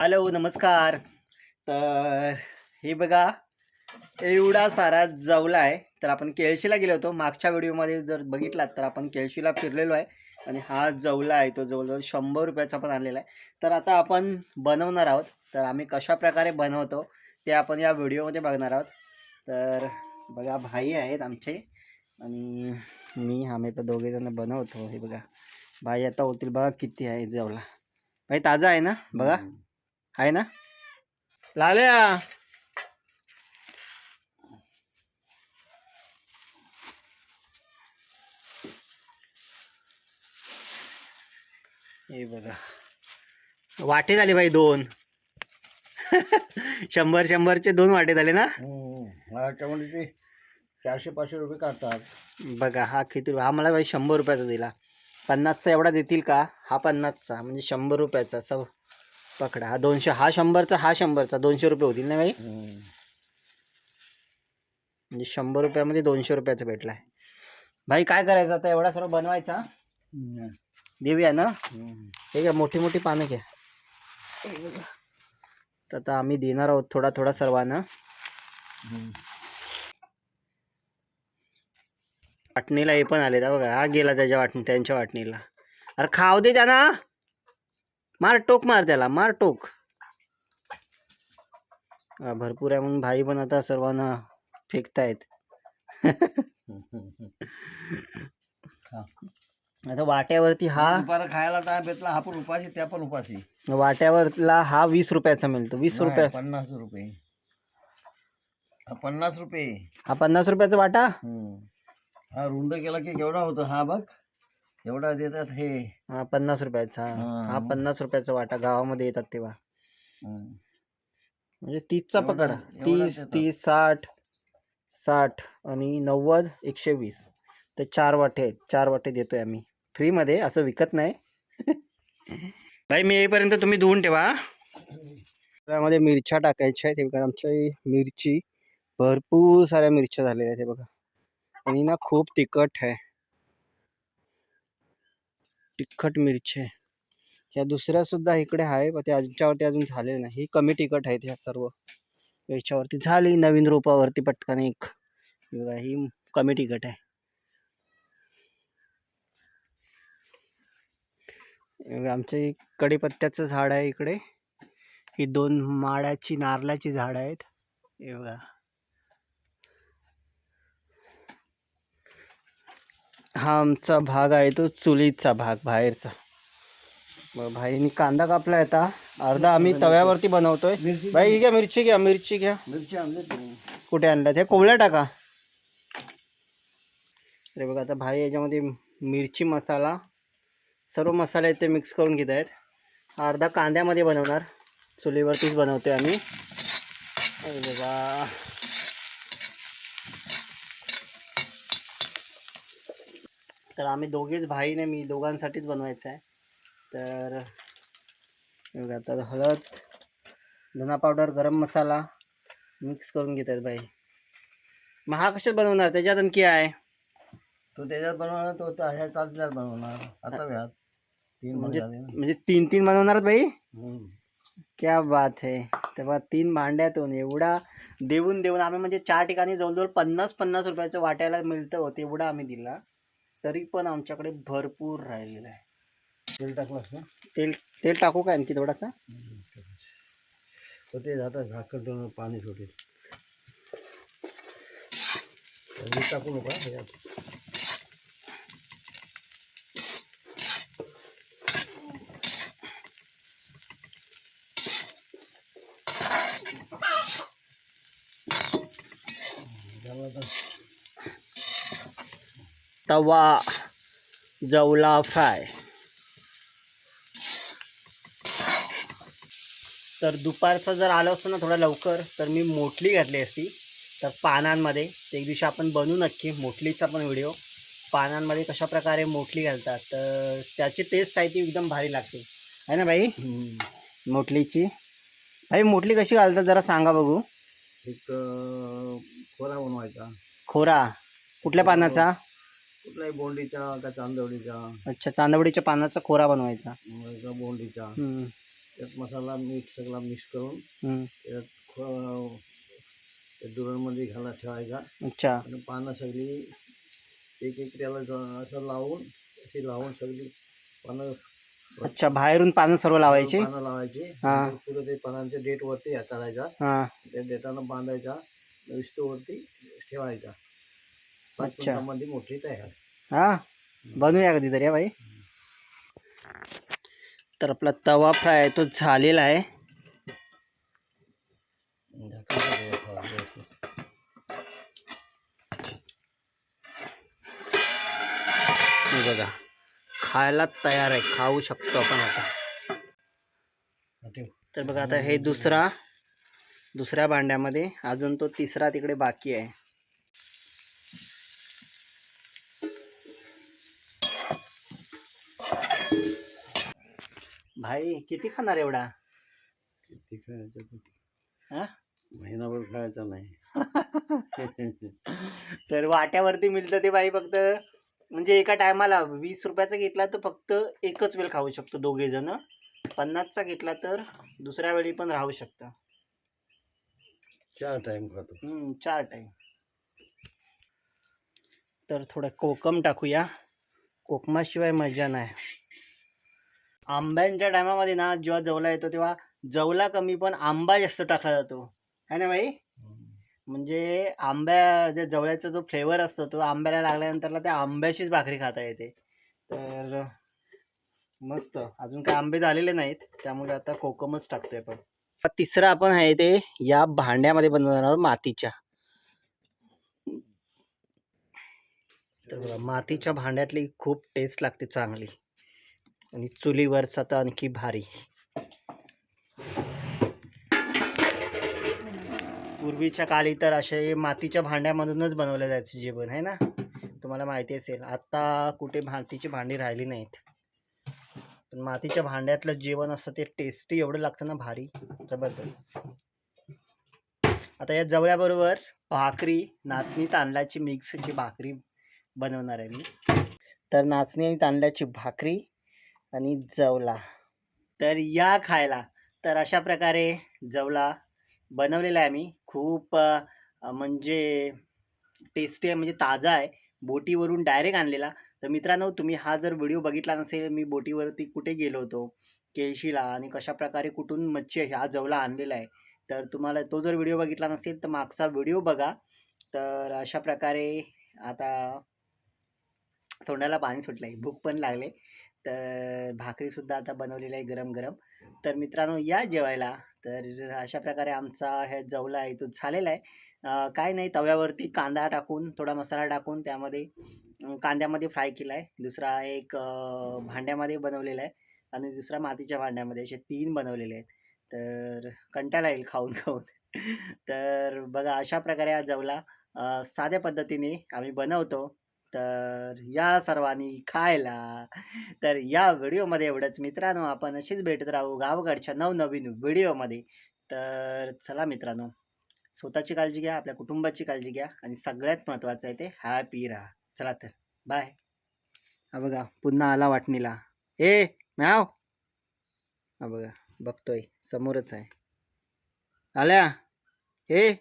Hello नमस्कार. तर हे बघा एवढा सारा जवला आहे. तर आपण केळशीला गेलो होतो. मागच्या व्हिडिओमध्ये जर बघितलात तर आपण केळशीला फिरलेलो आहे. आणि हा जवला आहे तो जवळजवळ शंभर रुपयाचा पण आणलेला आहे. तर आता आपण बनवणार आहोत. तर आम्ही कशा प्रकारे बनवतो ते आपण या व्हिडिओमध्ये बघणार आहोत. तर बघा भाई आहेत आमचे. आणि मी आम्ही तर दोघेजण बनवतो. हे बघा भाई आता होतील बघा किती आहे जवला भाई ताजा आहे ना? बघा. आहे ना? लाल्या! हे बघा. वाटे झाले बाई दोन. शंभर शंभरचे दोन वाटे झाले ना? त्याच्यामध्ये ते चारशे पाचशे रुपये काढतात. बघा हा किती हा मला बाई शंभर रुपयाचा दिला. पन्नासचा एवढा देतील का? हा पन्नासचा म्हणजे शंभर रुपयाचा. सब पकडा. हा दोनशे हा शंभरचा हा शंभरचा. दोनशे रुपये होतील ना भाई म्हणजे शंभर रुपयामध्ये दोनशे रुपयाचा भेटला आहे भाई काय करायचं आता? एवढा सर्व बनवायचा? देऊया ना? हे घ्या मोठी मोठी पानं घ्या. तर आता आम्ही देणार आहोत थोडा थोडा सर्वांना. वाटणीला हे पण आले बघा हा गेला त्याच्या वाटणी त्यांच्या वाटणीला. अरे खाव दे त्यांना. मार टोक मार त्याला मार टोक. भरपूर आहे म्हणून भाई पण आता सर्वांना फेकतायत. आता वाट्यावरती हा दुपारा खायला टाइम भेटला हा पण उपाशी त्या पण उपाशी. वाट्यावरला हा वीस रुपयाचा मिळतो वीस नाही, रुपया पन्नास रुपये. हा पन्नास रुपये. हा पन्नास रुपयाचा वाटा? हम्म. हा रुंद केला की केवढा होतो? हा बघ. एवढा देतात हे. हा पन्नास रुपयाचा. हा. हा पन्नास रुपयाचा वाटा गावामध्ये येतात तेव्हा. हम्म. म्हणजे तीसचा एवढा- पकडा. एवढा तीस देतात. तीस साठ साठ आणि नव्वद एकशे वीस. तर चार वाटे आहेत. चार वाटे देतोय आम्ही. फ्रीमध्ये असं विकत नाही. भाई मी येईपर्यंत तुम्ही धुवून ठेवा. त्यामध्ये मिरच्या टाकायच्या आहेत. हे बघा आमच्या ही मिरची. भरपूर साऱ्या मिरच्या झालेल्या आहेत हे बघा. आणि ना खूप तिखट आहे. तिखट मिरची ह्या दुसऱ्या सुद्धा इकडे आहे पण त्यांच्यावरती अजून झाले नाही. ही कमी तिखट आहेत ह्या सर्व. याच्यावरती झाली नवीन रोपावरती पटकन एक. बघा ही कमी तिखट आहे. हे बघा, आमचं एक कढीपत्त्याचं झाड आहे इकडे. ही दोन माडाची नारळाची झाडं आहेत. हे बघा. हा आमचा भाग आहे तो चुलीचा भाग बाहेरचा. मग भाईनी कांदा कापलाय आता. अर्धा आम्ही तव्यावरती बनवतोय. भाई घ्या मिरची घ्या मिरची घ्या. मिरची कुठे आणल्यात? हे कोवळ्या टाका. अरे बघा आता भाई याच्यामध्ये मिरची मसाला सर्व मसाले आहेत ते मिक्स करून घेत आहेत. अर्धा कांद्यामध्ये बनवणार. चुलीवरतीच बनवतोय आम्ही. अरे बघा. तर आम्ही दोघेच भाई ने मी दोघांसाठीच बनवायचं आहे. तर बघा आता हळद धना पावडर गरम मसाला मिक्स करून घेत आहेत बाई मग हा कशात बनवणार? त्याच्यात आणखी आहे. तो त्याच्यात बनवणार तो त्या तातल्यात बनवणार. आता तीन म्हणजे म्हणजे तीन तीन बनवणार हम्म. क्या बात है. तेव्हा तीन भांड्यातून एवढा देऊन देऊन आम्ही म्हणजे चार ठिकाणी जवळजवळ पन्नास पन्नास रुपयाचं वाटायला मिळतं होतं एवढं आम्ही दिला. तरी पण आमच्याकडे भरपूर राहिलेलं आहे. तेल टाकलंस ना तेल तेल टाकू का आणखी थोडासा? तर ते जातात झाकण ठेवून पाणी सुटेल मीठ टाकू नका ह्याच्यात आता. तवा जवला फ्राय. तर दुपारचं जर आलं असतं ना थोडं लवकर तर मी मोटली घातली असती. तर पानांमध्ये एक दिवशी आपण बनवू नक्की मोटलीचा पण व्हिडिओ. पानांमध्ये कशा प्रकारे मोटली घालतात तर त्याची टेस्ट आहे ती एकदम भारी लागते. आहे ना बाई. मोटलीची. भाई मोटली कशी घालतात जरा सांगा बघू. एक खोरा बनवायचा. खोरा. कुठल्या पानाचा? कुठलाही बोंडीचा का चांदवडीचा. अच्छा चांदवडीच्या पानाचा खोरा बनवायचा. बोंडीचा. हम्म. त्यात मसाला मीठ सगळा मिक्स करून हम्म. त्यात खो- त्या दुरणमध्ये घाला ठेवायचा. अच्छा. आणि पानं सगळी एक एक त्याला ज- असं लावून अशी लावून सगळी पानं अच्छा बाहेरून पानं सर्व लावायची? पानं लावायची. हा. आणि पुढे ते पानांच्या डेट वरती हे. करायचा हा त्या डेटानं बांधायचा. वरती ठेवायचा. अच्छा. मोठी तयार हा बनवूया कधीतरी हा भाई तर आपला तवा फ्राय तो झालेला आहे. हे बघा खायला तयार आहे खाऊ शकतो आपण आता. तर बघा आता हे दुसरा दुसऱ्या भांड्यामध्ये अजून तो तिसरा तिकडे बाकी आहे भाई किती खाणार एवढा? किती खायचं ते. हा? महिनाभर खायचा नाही. तर वाट्यावरती मिळतं ते बाई फक्त. म्हणजे एका टायमाला वीस रुपयाचा घेतला तर फक्त एकच वेळ खाऊ शकतो दोघे जण. पन्नासचा घेतला तर दुसऱ्या वेळी पण राहू शकतं. चार टाइम खातो. हम्म, चार टाईम तर थोडं कोकम टाकूया. कोकमाशिवाय मजा नाही. आंब्यांच्या टायमामध्ये ना जेव्हा जवला येतो तेव्हा जवला कमी पण आंबा जास्त टाकला जातो. है ना भाई म्हणजे आंब्या जे जवळ्याचा जो फ्लेवर असतो तो आंब्याला लागल्यानंतरला त्या आंब्याचीच भाकरी खाता येते. तर मस्त. अजून काही आंबे झालेले नाहीत त्यामुळे आता कोकमच टाकतोय पण तिसरं आपण आहे ते या भांड्यामध्ये बनवणार आहोत मातीच्या. तर मातीच्या भांड्यातली खूप टेस्ट लागते चांगली. आणि चुलीवरचा तर आणखी भारी. पूर्वीच्या काळी तर असे मातीच्या भांड्यामधूनच बनवलं जायचं जेवण आहे ना? तुम्हाला माहिती असेल आत्ता कुठे मातीची भांडी राहिली नाहीत. पण मातीच्या भांड्यातलं जेवण असतं ते टेस्टी एवढं लागतं ना भारी जबरदस्त. आता या जवळ्याबरोबर भाकरी नाचणी तांदळाची मिक्सची भाकरी बनवणार आहे मी. तर नाचणी आणि तांदळाची भाकरी आणि जवला. तर या खायला. तर अशा प्रकारे जवला बनवलेला आहे मी खूप म्हणजे टेस्टी आहे म्हणजे ताजा आहे. बोटीवरून डायरेक्ट आणलेला. तर मित्रांनो तुम्ही हा जर व्हिडिओ बघितला नसेल मी बोटीवरती कुठे गेलो होतो? केळशीला आणि कशा प्रकारे कुठून मच्छी हा जवला आणलेला आहे. तर तुम्हाला तो जर व्हिडिओ बघितला नसेल तर मागचा व्हिडिओ बघा. तर अशा प्रकारे आता तोंडाला पाणी सुटलं आहे भूक पण लागले. तर भाकरीसुद्धा आता बनवलेली आहे गरम गरम तर मित्रांनो या जेवायला. तर अशा प्रकारे आमचा हे जवला आहे तो झालेला आहे. काय नाही तव्यावरती कांदा टाकून थोडा मसाला टाकून त्यामध्ये कांद्यामध्ये फ्राय केला आहे. दुसरा एक भांड्यामध्ये बनवलेला आहे आणि दुसरा मातीच्या भांड्यामध्ये असे तीन बनवलेले आहेत. तर कंटाळा येईल खाऊन खाऊन. तर बघा अशा प्रकारे हा जवला साध्या पद्धतीने आम्ही बनवतो. तर या सर्वांनी खायला. तर या व्हिडिओमध्ये एवढंच. मित्रांनो आपण अशीच भेटत राहू गावाकडच्या नवनवीन व्हिडिओमध्ये. तर चला मित्रांनो स्वतःची काळजी घ्या आपल्या कुटुंबाची काळजी घ्या आणि सगळ्यात महत्त्वाचं आहे ते हॅपी राहा. चला तर बाय हा बघा पुन्हा आला वाटणीला. ए म्याव. हा बघा बघतोय समोरच आहे. आल्या. ए.